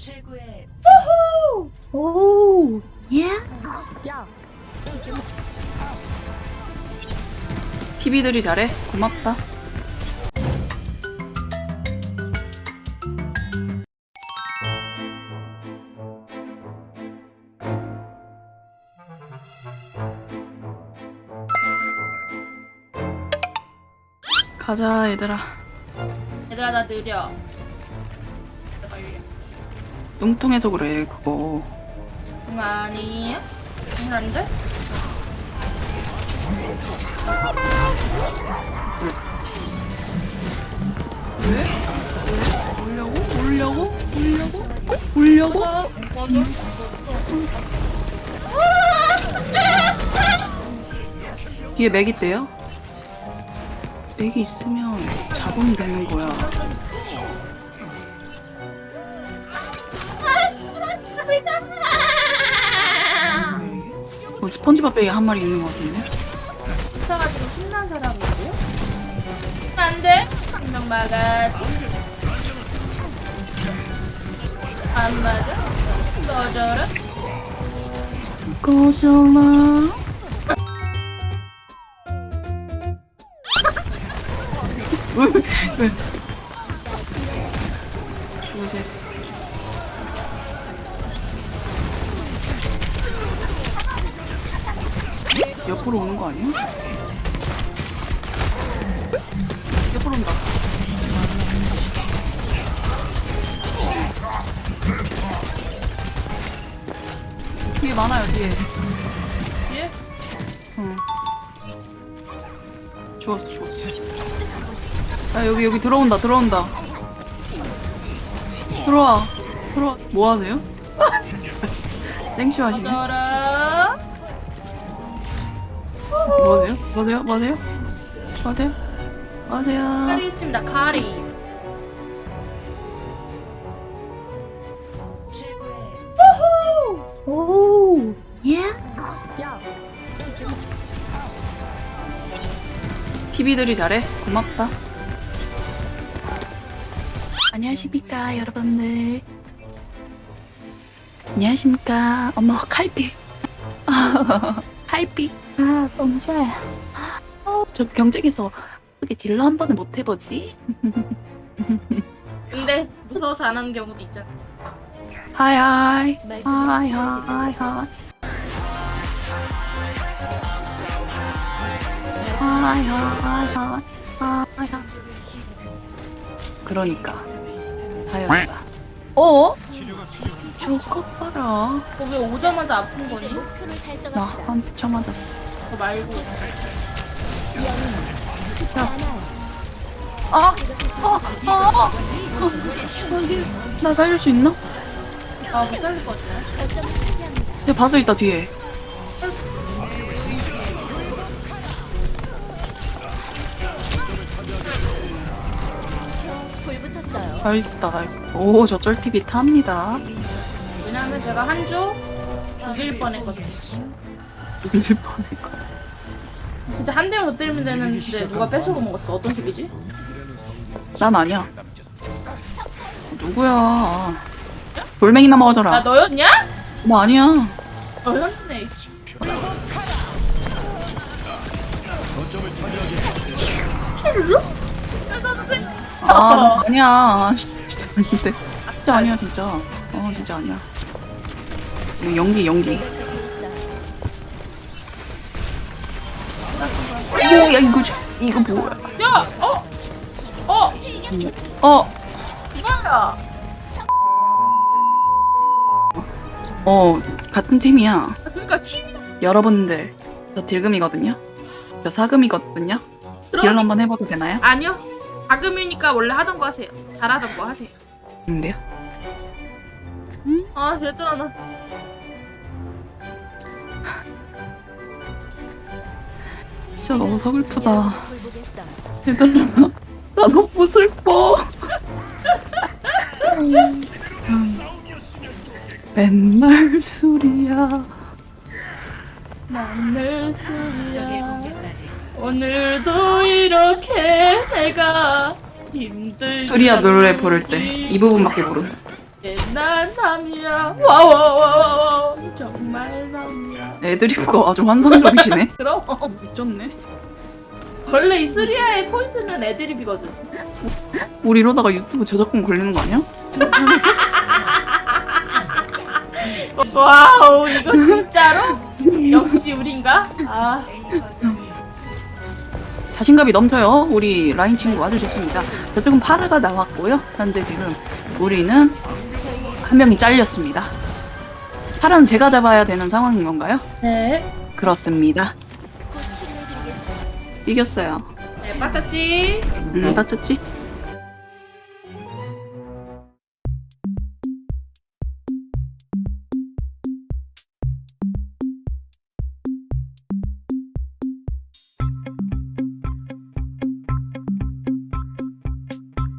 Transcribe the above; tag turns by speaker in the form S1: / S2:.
S1: 최고의
S2: 오, 예?
S3: 야,
S2: TV들이 잘해? 고맙다. 가자, 얘들아.
S3: 얘들아 나 느려.
S2: 뚱뚱해서 그래, 그거.
S3: 응 아니야? 응 안돼?
S2: 울려고? 울려고? 울려고? 울려고? 뒤에 맥 있대요? 맥이 있으면 잡으면 되는 거야. 어, 스펀지밥 베이에 한 마리 있는 것 같은데?
S3: 있어가지고 신난 사람이고요. 안 돼. 한 명 막아지. 안 맞아. 꺼져라.
S2: 꺼져라. 왜, 왜? 옆으로 오는 거 아니야? 옆으로 온다. 뒤에 많아요, 뒤에.
S3: 예?
S2: 응. 죽었어, 죽었어. 야, 여기, 여기 들어온다, 들어온다. 들어와. 들어와. 뭐 하세요? 땡쇼 하시네. 뭐 하세요? 뭐 하세요? 뭐 하세요? 뭐 하세요? 뭐 하세요?
S3: 카리 있습니다. 카리.
S2: 오, 예?
S3: 야.
S2: TV들이 잘해? 고맙다. 안녕하십니까, 여러분들. 안녕하십니까. 어머, 칼빛. 칼빛. 아, 좋아요. 어, 저 경쟁에서 어떻게 딜러 한 번을 못 해보지?
S3: 근데 무서워서 안 하는 경우도 있잖아.
S2: 하이, 하이.
S1: 말씀을
S2: 하이. 하이, 하이. 하이, 하이, 하이. 하이, 하이. 그러니까. 다행이다. 어? 저거 봐라.
S3: 거기 오자마자 아픈 거니?
S2: 나. 한차 맞았어.
S3: 그거 말고.
S1: 아!
S2: 아! 아! 아! 여기, 나 살릴 수 있나?
S3: 아, 못 살릴 것 같아.
S2: 야, 바스 있다, 뒤에.
S1: 저불 붙었어요.
S2: 나이스, 다 나이스. 오, 저 쩔TV 탑니다.
S3: 왜냐면 제가 한조 죽일 뻔했거든요.
S2: 밀릴 뻔했고.
S3: 진짜 한 대만 못 때리면 되는데 누가 뺏어고 먹었어. 어떤 식이지?
S2: 난 아니야. 누구야? 돌멩이나 먹어줘라.
S3: 나 너였냐?
S2: 나 아니야.
S3: 너였네. 씨.
S2: 아, 나 아니야. 진짜 아닌데. 진짜 아니야, 진짜. 어, 진짜 아니야. 이거 연기, 연기. 야, 이거, 저- 이거 뭐야.
S3: 야! 어? 어?
S2: 어,
S3: 이거야!
S2: 어, 같은 팀이야.
S3: 그러니까 팀이
S2: 여러분들, 저 딜금이거든요? 저 사금이거든요? 딜
S3: 그럼
S2: 한번 해봐도 되나요?
S3: 아니요. 가금이니까 원래 하던 거 하세요. 잘하던 거 하세요.
S2: 근데요?
S3: 아, 얘들아 나.
S2: 진짜 너무 서글프다. 얘들아, 나 너무 슬퍼. 음, 맨날 술이야.
S3: 술이야.
S1: 공격까지
S3: 오늘도 이렇게 내가 힘들.
S2: 술이야 노래 부를 때 이 부분밖에 모르.
S3: 난 남이야 남이야
S2: 애드리브가 아주 환상적이시네.
S3: 그럼
S2: 미쳤네.
S3: 원래 이 수리아의 포인트는 애드립이거든
S2: 우리 이러다가 유튜브 저작권 걸리는 거 아니야?
S3: 와우 이거 진짜로? 역시 우린가? 아
S2: 자신감이 넘쳐요. 우리 라인 친구 아주 좋습니다. 저쪽은 파르가 나왔고요. 현재 지금 우리는 한 명이 잘렸습니다. 파르는 제가 잡아야 되는 상황인 건가요?
S3: 네.
S1: 그렇습니다.
S2: 이겼어요.
S3: 네, 빠졌지?
S2: 음, 다쳤지?